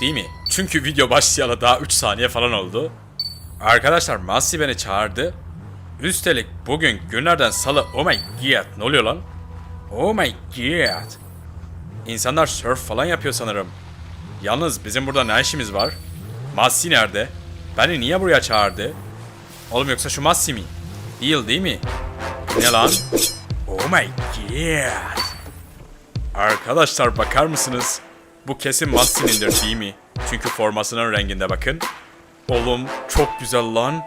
Değil mi? Çünkü video başlayalı daha 3 saniye falan oldu. Arkadaşlar Masi beni çağırdı. Üstelik bugün günlerden salı oh my god ne oluyor lan? Oh my god. İnsanlar surf falan yapıyor sanırım. Yalnız bizim burada ne işimiz var? Masi nerede? Beni niye buraya çağırdı? Oğlum yoksa şu Masi mi? Değil değil mi? Ne lan? Oh my god. Arkadaşlar bakar mısınız? Bu kesin Massi'nindir değil mi? Çünkü formasının renginde bakın. Oğlum çok güzel lan.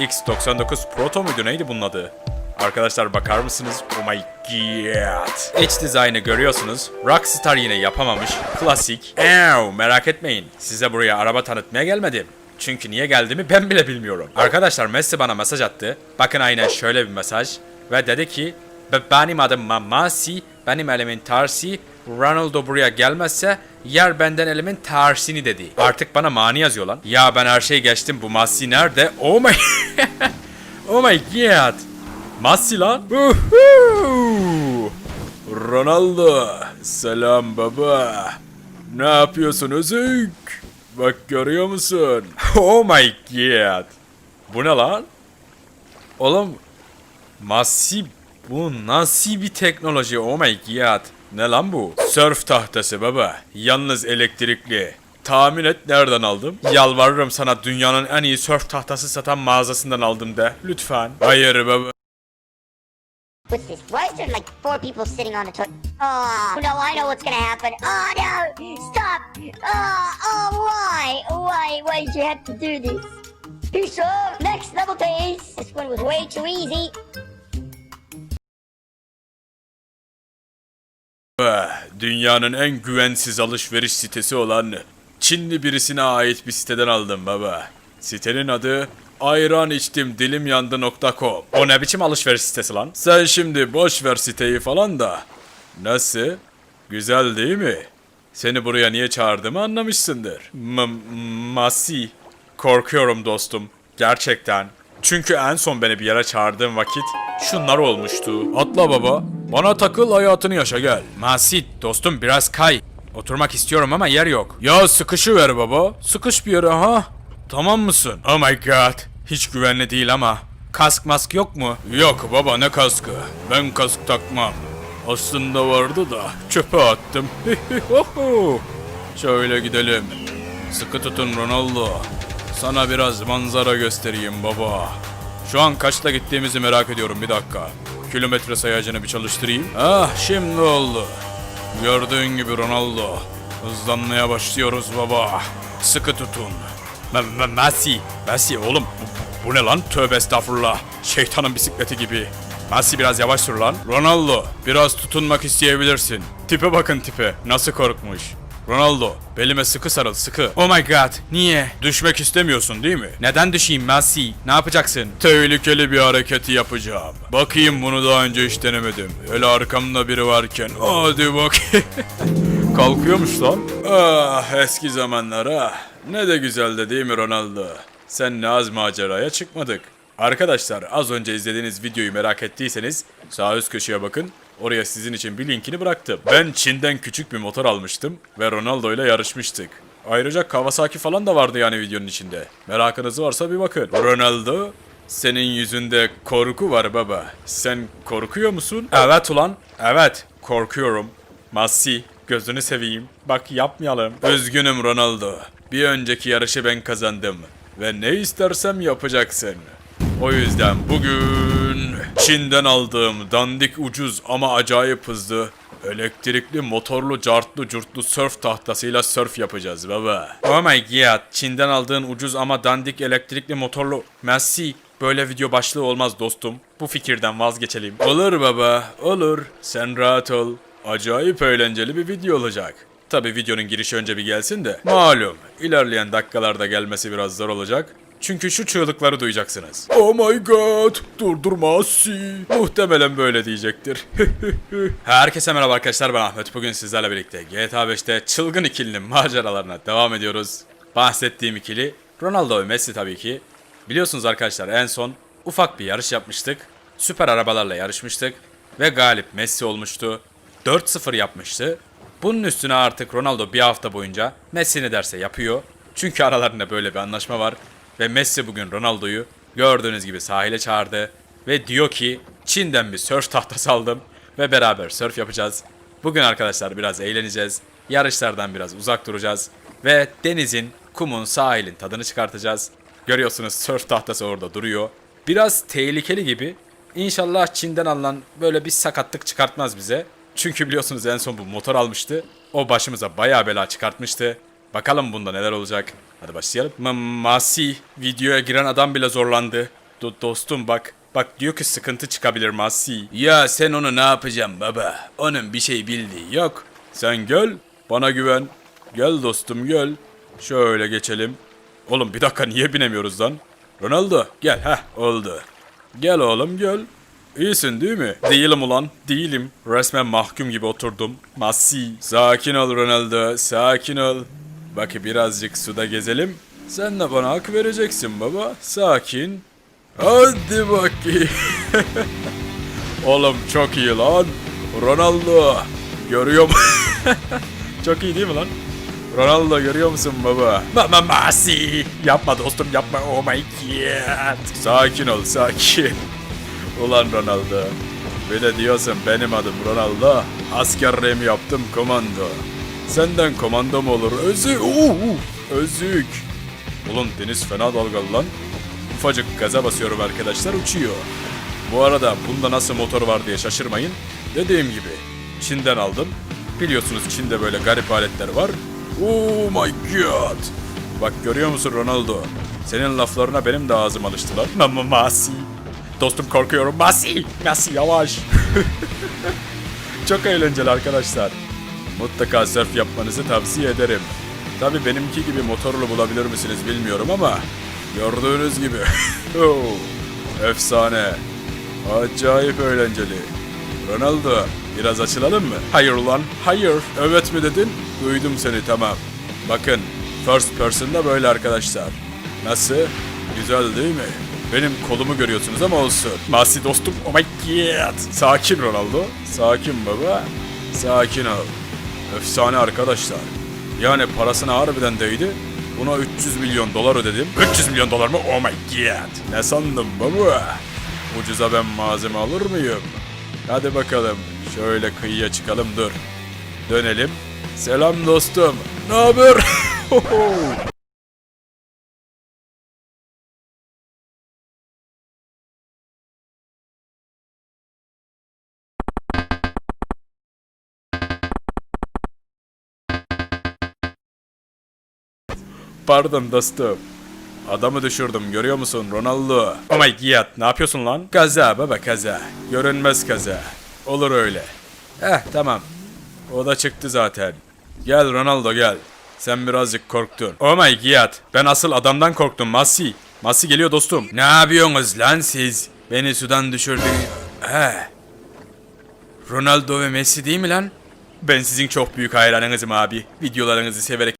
X99 Proto muydu neydi bunun adı? Arkadaşlar bakar mısınız? Oh my god. İç dizaynı görüyorsunuz. Rockstar yine yapamamış. Klasik. Ew, merak etmeyin. Size buraya araba tanıtmaya gelmedim. Çünkü niye geldiğimi ben bile bilmiyorum. Arkadaşlar Messi bana mesaj attı. Bakın aynen şöyle bir mesaj. Ve dedi ki "Be- benim adım Mamasi, benim elimin tersi. Ronaldo buraya gelmezse yer benden elimin tersini dedi. Artık bana mani yazıyor lan. Ya ben her şeyi geçtim bu Masi nerede? Oh my... oh my god. Masi lan. Ronaldo. Selam baba. Ne yapıyorsun Özük? Bak görüyor musun? Oh my god. Bu ne lan? Oğlum Masi bu nasıl bir teknoloji oh my god. Ne lan bu? Surf tahtası baba. Yalnız elektrikli. Tahmin et nereden aldım? Yalvarırım sana dünyanın en iyi surf tahtası satan mağazasından aldım de. Lütfen. Hayır baba. What's this? Why is there like four people sitting on a toilet? Oh, no, I know what's gonna happen. Oh, no! Stop! Oh, oh, why? Why? Why did you have to do this? Peace out! Next level, please! This one was way too easy. Dünyanın en güvensiz alışveriş sitesi olan Çinli birisine ait bir siteden aldım baba. Sitenin adı ayran içtim dilim yandı.com. O ne biçim alışveriş sitesi lan? Sen şimdi boş ver siteyi falan da. Nasıl? Güzel değil mi? Seni buraya niye çağırdığımı anlamışsındır. M Masi. Korkuyorum dostum. Gerçekten. Çünkü en son beni bir yere çağırdığın vakit şunlar olmuştu. Atla baba. Bana takıl hayatını yaşa gel. Masi dostum biraz kay. Oturmak istiyorum ama yer yok. Ya sıkışı ver baba. Sıkış bir yere ha. Tamam mısın? Oh my god. Hiç güvenli değil ama. Kask mask yok mu? Yok baba ne kaskı. Ben kask takmam. Aslında vardı da çöpe attım. Şöyle gidelim. Sıkı tutun Ronaldo. Sana biraz manzara göstereyim baba. Şu an kaçta gittiğimizi merak ediyorum bir dakika. Kilometre sayacını bir çalıştırayım. Ah şimdi oldu. Gördüğün gibi Ronaldo. Hızlanmaya başlıyoruz baba. Sıkı tutun. M- M- Messi. Messi oğlum. Bu, bu ne lan? Tövbe estağfurullah. Şeytanın bisikleti gibi. Messi biraz yavaş sür lan. Ronaldo biraz tutunmak isteyebilirsin. Tipe bakın tipe. Nasıl korkmuş. Ronaldo, belime sıkı sarıl sıkı. Oh my god, niye? Düşmek istemiyorsun değil mi? Neden düşeyim Messi? Ne yapacaksın? Tehlikeli bir hareketi yapacağım. Bakayım bunu daha önce hiç denemedim. Öyle arkamda biri varken. Hadi bak. Kalkıyormuş lan. Ah eski zamanlar ah. Ne de güzeldi değil mi Ronaldo? Sen az maceraya çıkmadık. Arkadaşlar az önce izlediğiniz videoyu merak ettiyseniz sağ üst köşeye bakın. Oraya sizin için bir linkini bıraktım. Ben Çin'den küçük bir motor almıştım ve Ronaldo ile yarışmıştık. Ayrıca Kawasaki falan da vardı yani videonun içinde. Merakınız varsa bir bakın. Ronaldo, senin yüzünde korku var baba. Sen korkuyor musun? Evet ulan. Evet, korkuyorum. Massi, gözünü seveyim. Bak yapmayalım. Üzgünüm Ronaldo. Bir önceki yarışı ben kazandım. Ve ne istersem yapacaksın. O yüzden bugün Çin'den aldığım dandik ucuz ama acayip hızlı elektrikli motorlu cartlı curtlu surf tahtasıyla surf yapacağız baba. Oh my god Çin'den aldığın ucuz ama dandik elektrikli motorlu Messi Böyle video başlığı olmaz dostum. Bu fikirden vazgeçelim. Olur baba, olur. Sen rahat ol. Acayip eğlenceli bir video olacak. Tabi videonun girişi önce bir gelsin de. Malum, ilerleyen dakikalarda gelmesi biraz zor olacak. Çünkü şu çığlıkları duyacaksınız. Oh my god, durdurmazsi. Muhtemelen böyle diyecektir. Herkese merhaba arkadaşlar ben Ahmet. Bugün sizlerle birlikte GTA 5'te çılgın ikilinin maceralarına devam ediyoruz. Bahsettiğim ikili Ronaldo ve Messi tabii ki. Biliyorsunuz arkadaşlar en son ufak bir yarış yapmıştık. Süper arabalarla yarışmıştık. Ve galip Messi olmuştu. 4-0 yapmıştı. Bunun üstüne artık Ronaldo bir hafta boyunca Messi ne derse yapıyor. Çünkü aralarında böyle bir anlaşma var. Ve Messi bugün Ronaldo'yu gördüğünüz gibi sahile çağırdı. Ve diyor ki Çin'den bir sörf tahtası aldım. Ve beraber sörf yapacağız. Bugün arkadaşlar biraz eğleneceğiz. Yarışlardan biraz uzak duracağız. Ve denizin, kumun, sahilin tadını çıkartacağız. Görüyorsunuz sörf tahtası orada duruyor. Biraz tehlikeli gibi. İnşallah Çin'den alınan böyle bir sakatlık çıkartmaz bize. Çünkü biliyorsunuz en son bu motor almıştı. O başımıza bayağı bela çıkartmıştı. Bakalım bunda neler olacak. Hadi başlayalım. Ma- Masi videoya giren adam bile zorlandı. Do- dostum bak. Bak diyor ki sıkıntı çıkabilir Masi. Ya sen onu ne yapacaksın baba? Onun bir şey bildiği yok. Sen gel. Bana güven. Gel dostum gel. Şöyle geçelim. Oğlum bir dakika niye binemiyoruz lan? Ronaldo gel heh oldu. Gel oğlum gel. İyisin değil mi? Değilim ulan. Değilim. Resmen mahkum gibi oturdum. Masi. Sakin ol Ronaldo. Sakin ol. Bak birazcık suda gezelim. Sen de bana hak vereceksin baba. Sakin. Hadi bakayım. Oğlum çok iyi lan. Ronaldo. Görüyor mu? çok iyi değil mi lan? Ronaldo görüyor musun baba? Mama Masi. Yapma dostum yapma. Oh my god. Sakin ol sakin. Ulan Ronaldo. Bir de diyorsun benim adım Ronaldo. Askerliğimi yaptım komando. Senden komando mu olur? Özü, uu, özük. Ulan deniz fena dalgalı lan. Ufacık gaza basıyorum arkadaşlar uçuyor. Bu arada bunda nasıl motor var diye şaşırmayın. Dediğim gibi Çin'den aldım. Biliyorsunuz Çin'de böyle garip aletler var. Oh my god. Bak görüyor musun Ronaldo? Senin laflarına benim de ağzım alıştı lan. Mama Masi. Dostum korkuyorum. Masi. Masi yavaş. Çok eğlenceli arkadaşlar. Mutlaka surf yapmanızı tavsiye ederim. Tabi benimki gibi motorlu bulabilir misiniz bilmiyorum ama gördüğünüz gibi. Efsane. Acayip eğlenceli. Ronaldo biraz açılalım mı? Hayır lan hayır. Evet mi dedin? Duydum seni tamam. Bakın first person'da böyle arkadaşlar. Nasıl? Güzel değil mi? Benim kolumu görüyorsunuz ama olsun. Masi dostum oh my god. Sakin Ronaldo. Sakin baba. Sakin ol. Efsane arkadaşlar. Yani parasına harbiden değdi. Buna 300 milyon dolar ödedim. 300 milyon dolar mı? Oh my god. Ne sandın baba? Ucuza ben malzeme alır mıyım? Hadi bakalım. Şöyle kıyıya çıkalım dur. Dönelim. Selam dostum. Ne haber? Pardon dostum. Adamı düşürdüm görüyor musun Ronaldo? Oh my god ne yapıyorsun lan? Kaza baba kaza. Görünmez kaza. Olur öyle. Eh tamam. O da çıktı zaten. Gel Ronaldo gel. Sen birazcık korktun. Oh my god. Ben asıl adamdan korktum Masi. Masi geliyor dostum. Ne yapıyorsunuz lan siz? Beni sudan düşürdün. He. Ronaldo ve Messi değil mi lan? Ben sizin çok büyük hayranınızım abi. Videolarınızı severek